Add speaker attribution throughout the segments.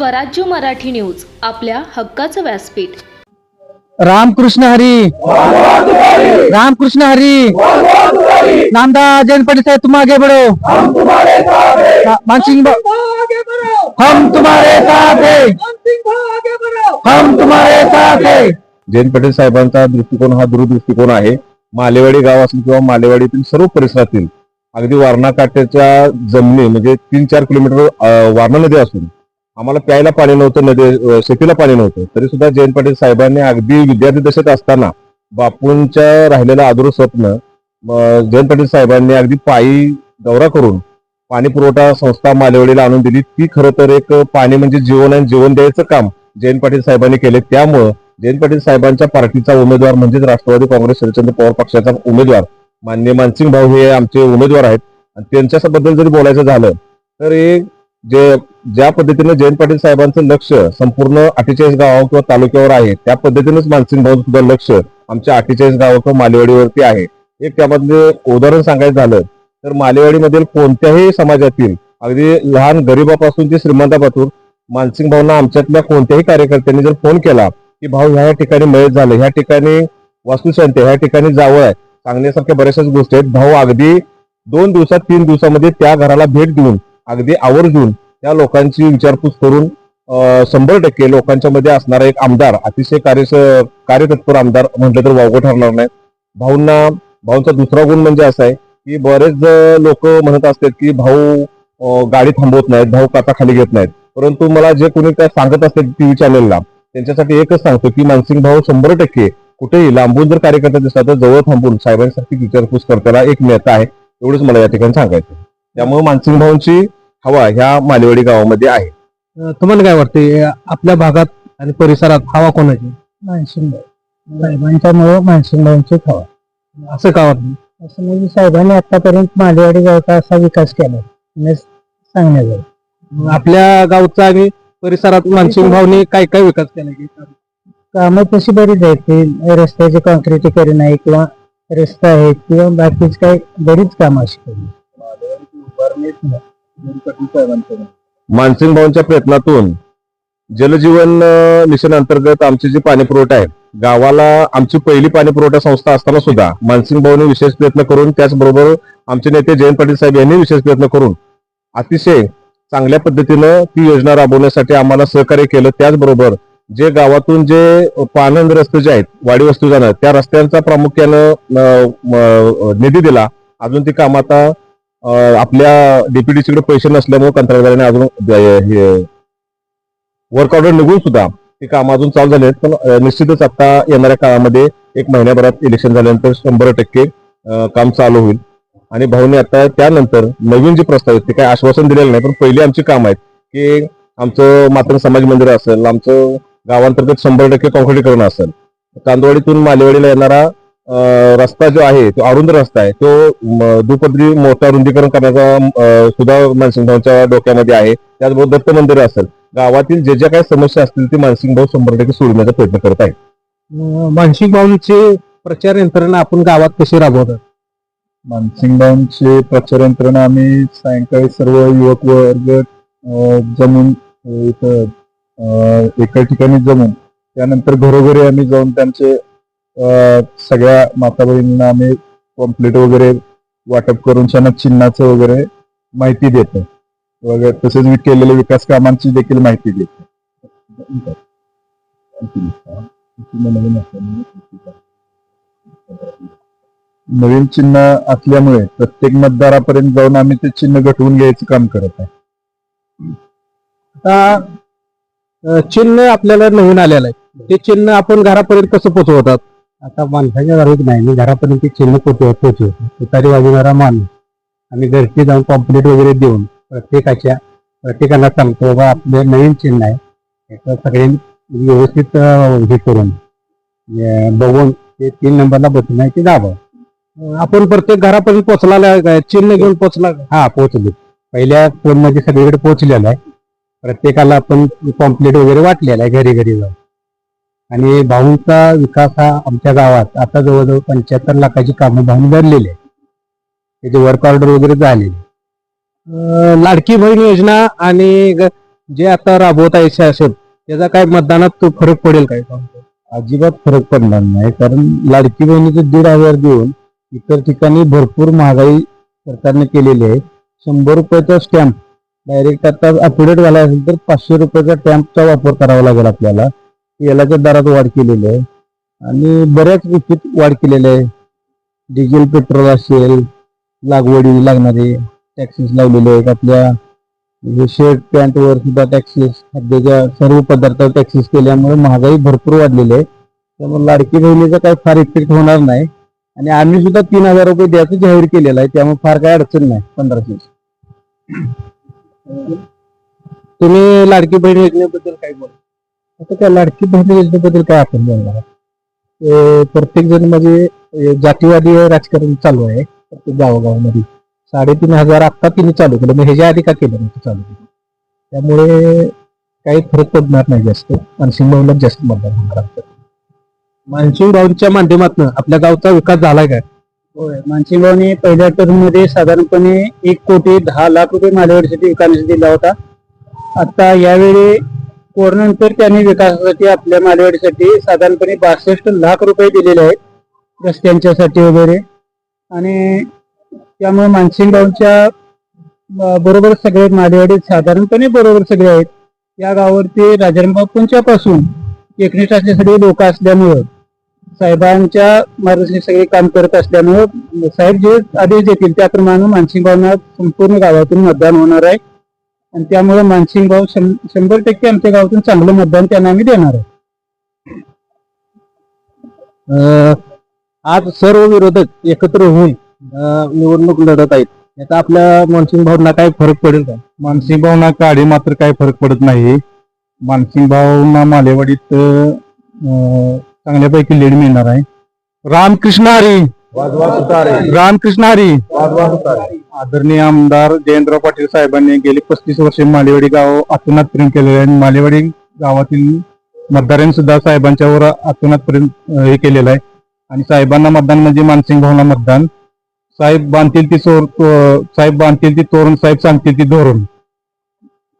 Speaker 1: स्वराज्य मराठी न्यूज आपल्या हक्काचं व्यासपीठ.
Speaker 2: रामकृष्ण हरी. रामकृष्ण हरी. नामदा जैन पंडित साहेब तुम आगे बढ़ो. मा- मानसिंह ब- हम तुम्हारे साथ हैं. हम तुम्हारे साथ हैं.
Speaker 3: जयंत पाटील साहेबांचा दृष्टिकोन हा दूरदृष्टिकोन आहे. मालेवाडी गाव असेल किंवा मालेवाडीतील सर्व परिसरातील अगदी वारणा काठ्याच्या जमिनी म्हणजे तीन चार किलोमीटर वारणा नदी असून आम्हाला प्यायला पाणी नव्हतं नदी शेतीला पाणी नव्हतं. तरी सुद्धा जयंत पाटील साहेबांनी अगदी विद्यार्थी दशेत असताना बापूंच्या राहिलेलं अधुरं स्वप्न जयंत पाटील साहेबांनी अगदी पायी दौरा करून पाणी पुरवठा संस्था मालेवडीला आणून दिली. ती खरं तर एक पाणी म्हणजे जीवन आणि जीवन द्यायचं काम जयंत पाटील साहेबांनी केले. त्यामुळं जयंत पाटील साहेबांच्या पार्टीचा उमेदवार म्हणजेच राष्ट्रवादी काँग्रेस शरदचंद्र पवार पक्षाचा उमेदवार मान्य मानसिंग भाऊ हे आमचे उमेदवार आहेत. आणि त्यांच्याबद्दल जरी बोलायचं झालं तर हे जे ज्या पद्धतीने जयंत पाटील साहेबांचं लक्ष संपूर्ण अठ्ठेचाळीस गाव किंवा तालुक्यावर आहे त्या पद्धतीनेच मानसिंग भाऊ सुद्धा लक्ष आमच्या अठ्ठेचाळीस गाव किंवा मालेवाडीवरती आहे. एक त्यामधले उदाहरण सांगायचं झालं तर मालेवाडीमधील कोणत्याही समाजातील अगदी लहान गरिबापासून ते श्रीमंतापासून मानसिंग भाऊंना आमच्यातल्या कोणत्याही कार्यकर्त्यांनी जर फोन केला की भाऊ ह्या ठिकाणी मयत झालं ह्या ठिकाणी वास्तुशांती ह्या ठिकाणी जावं आहे सांगण्यासारख्या बऱ्याचशाच गोष्टी आहेत. भाऊ अगदी दोन दिवसात तीन दिवसामध्ये त्या घराला भेट देऊन अगदी आवर्जून त्या लोकांची विचारपूस करून शंभर टक्के लोकांच्या मध्ये असणारा एक आमदार अतिशय कार्य कार्यतत्पर आमदार म्हटलं तर वावगं ठरणार नाही. भाऊंना भाऊंचा दुसरा गुण म्हणजे असा आहे की बरेच लोक म्हणत असतात की भाऊ गाडी थांबवत नाहीत भाऊ काचा खाली घेत नाहीत. परंतु मला जे कोणी काय सांगत असते टीव्ही चॅनलला त्यांच्यासाठी एकच सांगतो की मानसिंग भाऊ शंभर टक्के कुठेही लांबून जर कार्यकर्ता दिसला तर जवळ थांबून साहेबांसाठी विचारपूस करताना एक नेता आहे एवढंच मला या ठिकाणी सांगायचं त्यामुळे मानसिंग भाऊंची हवा ह्या मालेवाडी गावामध्ये आहे.
Speaker 2: अं, तुम्हाला काय वाटते आपल्या भागात आणि परिसरात हवा कोणाची?
Speaker 4: मानसिंग साहेबांच्यामुळे मानसिंग भाऊंची हवा.
Speaker 2: असं का वाटतं
Speaker 4: असं म्हणजे साहेबांनी आतापर्यंत मालेवाडी गावचा असा विकास केला. म्हणजे सांगण्याचा
Speaker 2: आपल्या गावचा आणि परिसरात मानसिंग भाऊनी काय काय विकास केला की?
Speaker 4: कामं तशी बरीच आहेत ते रस्त्याचे कॉन्क्रिटीकरण आहे किंवा रस्ता आहे किंवा बाकीच काही बरीच कामं अशी केली.
Speaker 3: मानसिंग भाऊंच्या प्रयत्नातून जलजीवन मिशन अंतर्गत आमची जी पाणी पुरवठा आहे गावाला आमची पहिली पाणी पुरवठा संस्था असताना सुद्धा मानसिंग भाऊने विशेष प्रयत्न करून त्याचबरोबर आमचे नेते जयंत पाटील साहेब यांनी विशेष प्रयत्न करून अतिशय चांगल्या पद्धतीनं ती योजना राबवण्यासाठी आम्हाला सहकार्य केलं. त्याचबरोबर जे गावातून जे पानंद रस्ते जे आहेत वाडी वस्तू जाणार त्या रस्त्यांचा प्रामुख्यानं निधी दिला. अजून ती काम आता आपल्या डीपीडीसीकडे पैसे नसल्यामुळे कंत्राटदाराने अजून हे वर्क ऑर्डर निघून सुद्धा ते काम अजून चालू झाले आहेत पण निश्चितच आता येणाऱ्या काळामध्ये एक महिन्याभरात इलेक्शन झाल्यानंतर शंभर टक्के काम चालू होईल. आणि भाऊने आता त्यानंतर नवीन जे प्रस्ताव आहेत ते काही आश्वासन दिलेलं नाही पण पहिली आमची काम आहेत की आमचं मात्र समाज मंदिर असेल आमचं गावांतर्गत शंभर टक्के कॉन्क्रिटीकरण असेल. कांदवाडीतून मालेवाडीला येणारा रस्ता जो आहे तो अरुंद रस्ता आहे तो म, दुपदरी मोठा रुंदीकरण करण्याचा सुद्धा मानसिंग भाऊच्या डोक्यामध्ये आहे. त्याचबरोबर दत्त मंदिर असेल. गावातील जे ज्या काही समस्या असतील ते मानसिंग भाऊ शंभर टक्के सोडवण्याचा प्रयत्न करत आहेत.
Speaker 2: अं, मानसिंग भाऊंची प्रचार यंत्रणा आपण गावात कशी राबवतात?
Speaker 5: मानसिंगबाऊंचे प्रचार यंत्रणा आम्ही सायंकाळी सर्व युवक वर्ग जमून इथं एका ठिकाणी जमून त्यानंतर घरोघरी आम्ही जाऊन त्यांचे सगळ्या माता बहिणींना आम्ही पॉम्पलेट वगैरे वाटप करून त्यांना चिन्हाचं वगैरे माहिती देतो. वगैरे तसेच केलेल्या विकास कामांची देखील माहिती देतो. नवीन चिन्ह असल्यामुळे प्रत्येक मतदारापर्यंत जाऊन आम्ही ते चिन्ह घटवून घ्यायचं काम करत आहे.
Speaker 2: आता चिन्ह आपल्याला नवीन आलेलं आहे. ते चिन्ह आपण घरापर्यंत कसं पोचवतात?
Speaker 4: आता माणसाच्या घरात नाही. मी घरापर्यंत ते चिन्ह पोचव पोचवतो तुतारी वाजवणारा माणूस. आणि घरची जाऊन कॉम्प्लेट वगैरे देऊन प्रत्येकाच्या प्रत्येकाला सांगतो बाबा आपले नवीन चिन्ह आहे. याचं सगळ्यांनी व्यवस्थित हे करून बघून ते तीन नंबरला बसून आहे ते दाबा.
Speaker 2: आपण प्रत्येक घरापर्यंत पोचला काय चिन्ह घेऊन पोचला
Speaker 4: हा पोहोचले. पहिल्या फोनमध्ये सगळीकडे पोहोचलेला आहे. प्रत्येकाला आपण कॉम्प्लेट वगैरे वाटलेला आहे घरी घरी जाऊन. आणि भाऊंचा विकास हा आमच्या गावात आता जवळजवळ पंच्याहत्तर लाखाची कामं भाऊन भरलेली आहे त्याचे वर्क ऑर्डर वगैरे झालेले
Speaker 2: लाडकी बहीण योजना आणि ग- जे आता राबवत आहे शासन त्याचा काय मतदानात तो फरक पडेल काय
Speaker 4: अजिबात फरक पडणार नाही कारण लाडकी बहिणीचे दीड हजार देऊन इतर ठिकाणी भरपूर महागाई सरकारने केलेली आहे. शंभर रुपयाचा स्टॅम्प डायरेक्ट आता अपडेट झाला असेल तर पाचशे रुपयाचा स्टॅम्पचा वापर करावा लागेल आपल्याला. तेलाच्या दरात वाढ केलेली आहे. आणि बऱ्याच गोष्टीत वाढ केलेली आहे. डिझेल पेट्रोल असेल लागवडी लागणारे टॅक्सेस लावलेले आहेत. आपल्या शर्ट पॅन्टवर सुद्धा टॅक्सेस खाद्याच्या सर्व पदार्थावर टॅक्सेस केल्यामुळे महागाई भरपूर वाढलेली आहे. त्यामुळे लाडकी बहिणीचा काही फार इफेक्ट होणार नाही. आणि आम्ही सुद्धा तीन हजार रुपये द्यायचं जाहीर केलेलं आहे. त्यामुळे फार काही अडचण नाही. पंधराशे.
Speaker 2: तुम्ही लाडकी बहीण योजनेबद्दल काय बोल
Speaker 4: आता त्या लाडकी बहिणी योजनेबद्दल काय आपण बोलणार प्रत्येक जण म्हणजे जातीवादी राजकारण चालू आहे प्रत्येक गावोगावमध्ये. साडेतीन हजार आत्ता तिने चालू केलं मग ह्याच्या आधी का केलं नव्हतं चालू केलं. त्यामुळे काही फरक पडणार नाही जास्त. मानसिंग भाऊला जास्त मतदान होणार.
Speaker 2: मानसिंग भाऊंच्या माध्यमातून आपल्या गावचा विकास झालाय काय?
Speaker 4: होय मानसिंग भाऊने पहिल्या टर्ममध्ये साधारणपणे एक कोटी दहा लाख रुपये मालेवाडीसाठी विकास दिला होता. आता यावेळी कोरोनानंतर त्यांनी विकासासाठी आपल्या मालेवाडीसाठी साधारणपणे बासष्ट लाख रुपये दिलेले आहेत रस्त्यांच्यासाठी वगैरे. आणि त्यामुळे मानसिंगगावच्या बरोबर सगळे मालेवाडीत साधारणपणे बरोबर सगळे आहेत. या गावावरती राजाराम बापूंच्या एकनिष्ठ असले सगळे लोक असल्यामुळं साहेबांच्या मार्गदर्शनात सगळे काम करत असल्यामुळं साहेब जे आदेश देतील त्याप्रमाणे मानसिंगगावना संपूर्ण गावातून मतदान होणार आहे. आणि त्यामुळे मानसिंग भाऊ शंभर टक्के आमच्या गावातून चांगलं मतदान त्यांना आम्ही देणार आहे.
Speaker 2: आज सर्व विरोधक एकत्र होऊन निवडणूक लढत आहेत. याचा आपल्या मानसिंग भाऊंना काय फरक पडेल का?
Speaker 5: मानसिंग भावना काढी मात्र काही फरक पडत नाही मानसिंग भावना मालेवाडीत अं, चांगल्यापैकी लीड मिळणार आहे. रामकृष्ण हरी! रामकृष्ण हरी. आदरणीय आमदार जयंतराव पाटील साहेबांनी गेली पस्तीस वर्षे मालेवाडी गाव अतोनात प्रेम केलेले आहे. आणि मालेवाडी गावातील मतदारांनी सुद्धा साहेबांच्यावर अतोनात प्रेम हे केलेलं आहे. आणि साहेबांना मतदान म्हणजे मानसिंग भावना मतदान. साहेब बांधतील ती चोर साहेब बांधतील ती तोरण साहेब सांगतील ती धोरण.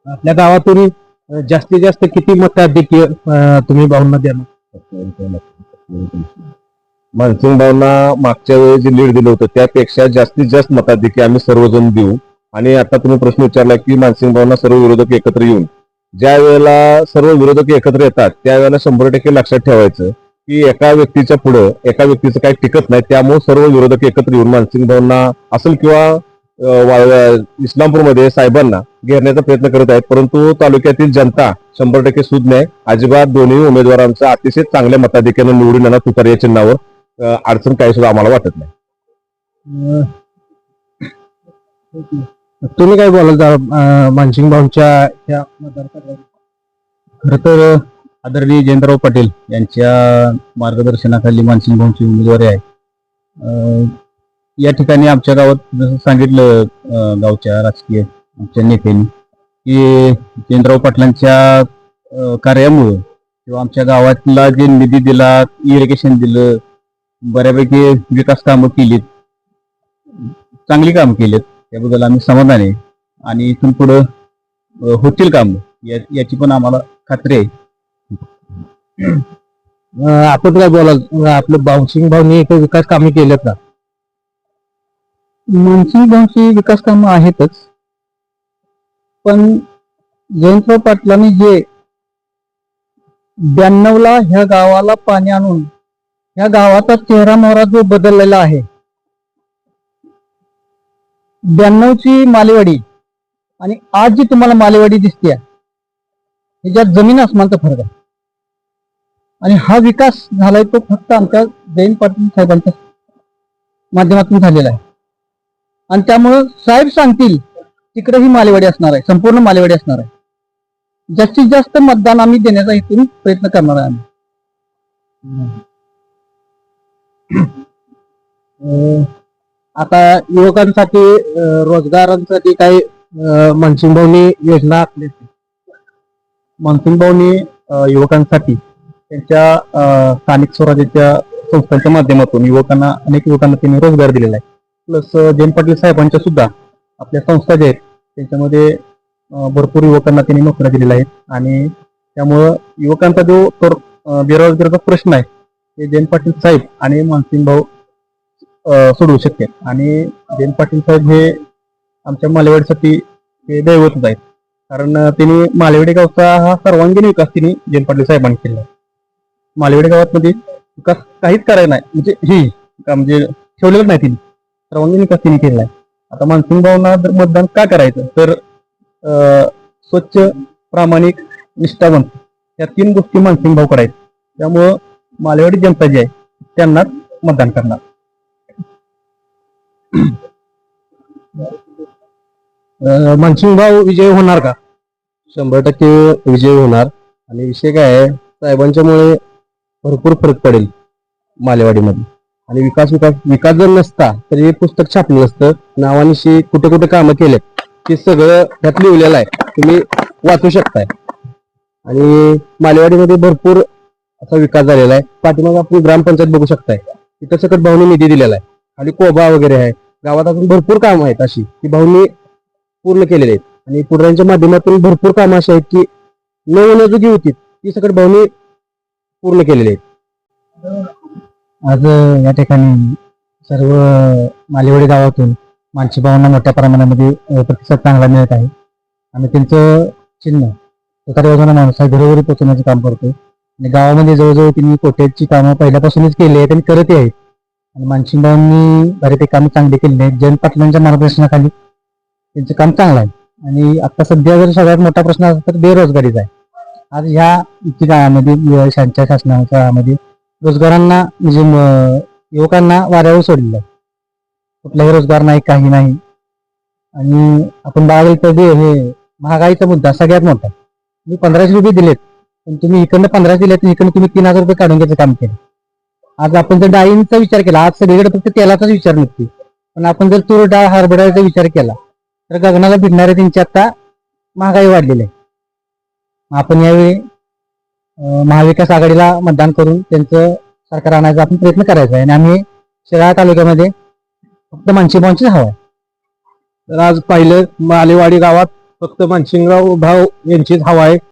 Speaker 2: आपल्या गावातून जास्तीत जास्त किती मताधिक्य तुम्ही भावना द्या
Speaker 3: मानसिंग भावना मागच्या वेळी जे लीड दिलं होतं त्यापेक्षा जास्तीत जास्त मताधिकी आम्ही सर्वजण देऊ. आणि आता तुम्ही प्रश्न विचारला की मानसिंग भावना सर्व विरोधक एकत्र येऊन ज्या वेळेला सर्व विरोधक एकत्र येतात त्यावेळेला शंभर टक्के लक्षात ठेवायचं की एका व्यक्तीच्या पुढं एका व्यक्तीचं काही टिकत नाही त्यामुळे सर्व विरोधक एकत्र येऊन मानसिंग भावना असेल किंवा इस्लामपूरमध्ये साहेबांना घेरण्याचा प्रयत्न करत आहेत. परंतु तालुक्यातील जनता शंभर टक्के सुज्ञ आहे. अजिबात दोन्ही उमेदवारांचा अतिशय चांगल्या मताधिक्यानं निवडून येणार तुतार या चिन्हावर. अडचण काही सुद्धा आम्हाला वाटत नाही.
Speaker 2: तुम्ही काय बोलाल मानसिंग भाऊंच्या
Speaker 4: खर तर आदरणीय जयंतराव पाटील यांच्या मार्गदर्शनाखाली मानसिंग भाऊंची उमेदवारी आहे. अं, या ठिकाणी आमच्या गावात जसं सांगितलं गावच्या राजकीय आमच्या नेत्यांनी की जयंतराव पाटलांच्या कार्यामुळं किंवा आमच्या गावातला जे निधी दिला इरिगेशन दिलं बऱ्यापैकी विकास कामं केलीत. चांगली कामं केलीत. त्याबद्दल आम्ही समाधानी आहे. आणि इथून पुढं होतील काम. याची पण आम्हाला खात्री आहे.
Speaker 2: अं, आपण काय बोलाल? अं, आपलं बाउन्सिंग भाऊनी काही विकास कामे केलेत का?
Speaker 4: मनसिंग भाऊची विकास कामं आहेतच. पण जयंतराव पाटलांनी जे ब्याण्णवला ह्या गावाला पाणी आणून या गावाचा चेहरा मोहरा जो बदललेला आहे. ब्याण्णवची मालेवाडी आणि आज जी तुम्हाला मालेवाडी दिसते ह्याच्यात जमीन आसमानचा फरक आहे. आणि हा विकास झालाय तो फक्त आमच्या जैन पाटील साहेबांच्या माध्यमातून झालेला आहे. आणि त्यामुळं साहेब सांगतील तिकडे ही मालेवाडी असणार आहे संपूर्ण मालेवाडी असणार आहे. जास्तीत जास्त मतदान आम्ही देण्याचा इथून प्रयत्न करणार आहे आम्ही.
Speaker 2: आता युवकांसाठी रोजगारांसाठी काही अं, मानसिंग भाऊनी योजना आखली
Speaker 4: मानसिंग भाऊनी युवकांसाठी त्यांच्या स्थानिक स्वराज्याच्या संस्थांच्या माध्यमातून युवकांना अनेक युवकांना त्यांनी रोजगार दिलेला आहे. प्लस जयंत पाटील साहेबांच्या सुद्धा आपल्या संस्था ज्या आहेत त्यांच्यामध्ये
Speaker 6: भरपूर युवकांना त्यांनी नोकऱ्या दिलेल्या आहेत. आणि त्यामुळं युवकांचा जो तर बेरोजगारीचा प्रश्न आहे ते जयंत पाटील साहेब आणि मानसिंग भाऊ सोडवू शकते. आणि जयंत पाटील साहेब हे आमच्या मालेवाडीसाठी ते दैवतच आहेत. कारण त्यांनी मालेवाडी गावचा हा सर्वांगीण विकास त्यांनी जयंत पाटील साहेबांनी केला. आहे. मालेवाडी गावातमध्ये विकास काहीच करायला नाही. म्हणजे ही का म्हणजे ठेवलेलं नाही तिने सर्वांगीण विकास तिने केलेला आहे. आता मानसिंग भावना जर मतदान का करायचं तर स्वच्छ प्रामाणिक निष्ठावंत या तीन गोष्टी मानसिंग भाऊ करायचं. त्यामुळं मालेवाडी जनता जी आहे त्यांनाच मतदान करणार. मानसिंग भाऊ विजय होणार का?
Speaker 2: शंभर टक्के विजय होणार. आणि विषय काय आहे साहेबांच्यामुळे भरपूर फरक पडेल मालेवाडीमध्ये. आणि विकास विकास विकास जर नसता तर हे पुस्तक छापलं नसतं. नावानिशी कुठे कुठे कामं केलेत ते सगळं त्यात लिहिलेलं आहे. तुम्ही वाचू शकताय. आणि मालेवाडीमध्ये भरपूर असा विकास झालेला आहे. पाठीमागे आपण ग्रामपंचायत बघू शकताय. तिथं सकट भाऊनी निधी दिलेला आहे. आणि कोबा वगैरे आहे. गावात अजून भरपूर कामं आहेत अशी. की भाऊंनी पूर्ण केलेली आहेत. आणि पुढऱ्यांच्या माध्यमातून भरपूर कामं अशी आहेत की न होण्याजोगी होती ती सगळं भाऊंनी पूर्ण केलेली आहेत.
Speaker 4: आज या ठिकाणी सर्व मालेवाडी गावातून मानसी भावांना मोठ्या प्रमाणामध्ये प्रतिसाद चांगला मिळत आहे. आणि त्यांचं चिन्ह तुतारी माणूस आहे घरोघरी पोहोचवण्याचं काम करतो आणि गावामध्ये जवळजवळ त्यांनी कोट्याची कामं पहिल्यापासूनच केली आहेत आणि करतही आहेत. आणि मानसिंग बऱ्यापैकी कामं चांगली केलेली आहेत. जयंत पाटलांच्या मार्गदर्शनाखाली त्यांचं काम चांगलं आहे. आणि आता सध्या जर सगळ्यात मोठा प्रश्न असला तर बेरोजगारीचा आहे. आज ह्या इतकी काळामध्ये शांच्या शासनाच्या काळामध्ये रोजगारांना म्हणजे युवकांना वाऱ्यावर सोडलेलं आहे. कुठलाही रोजगार नाही काही नाही. आणि आपण बघायला तर दे हे महागाईचा मुद्दा सगळ्यात मोठा तुम्ही पंधराशे रुपये दिलेत पण तुम्ही इकडनं पंधराशे दिलेत इकडनं तुम्ही तीन हजार रुपये काढून घ्यायचं काम केलं. आज आपण जर डाळींचा विचार केला आज सगळीकडे फक्त तेलाचाच विचार निघते पण आपण जर तूर डाळ हरभऱ्याचा विचार केला तर गगनाला भिडणारे त्यांची आता महागाई वाढलेली आहे. आपण यावेळी महाविकास आघाडीला मतदान करून त्यांचं सरकार आणायचा आपण प्रयत्न करायचा आहे. आणि आम्ही शिराळा तालुक्यामध्ये फक्त मानसीभावांचीच हवं आहे.
Speaker 6: तर आज पाहिलं मालेवाडी गावात फक्त मानशिंगराव भाऊ यांचीच हवा आहे.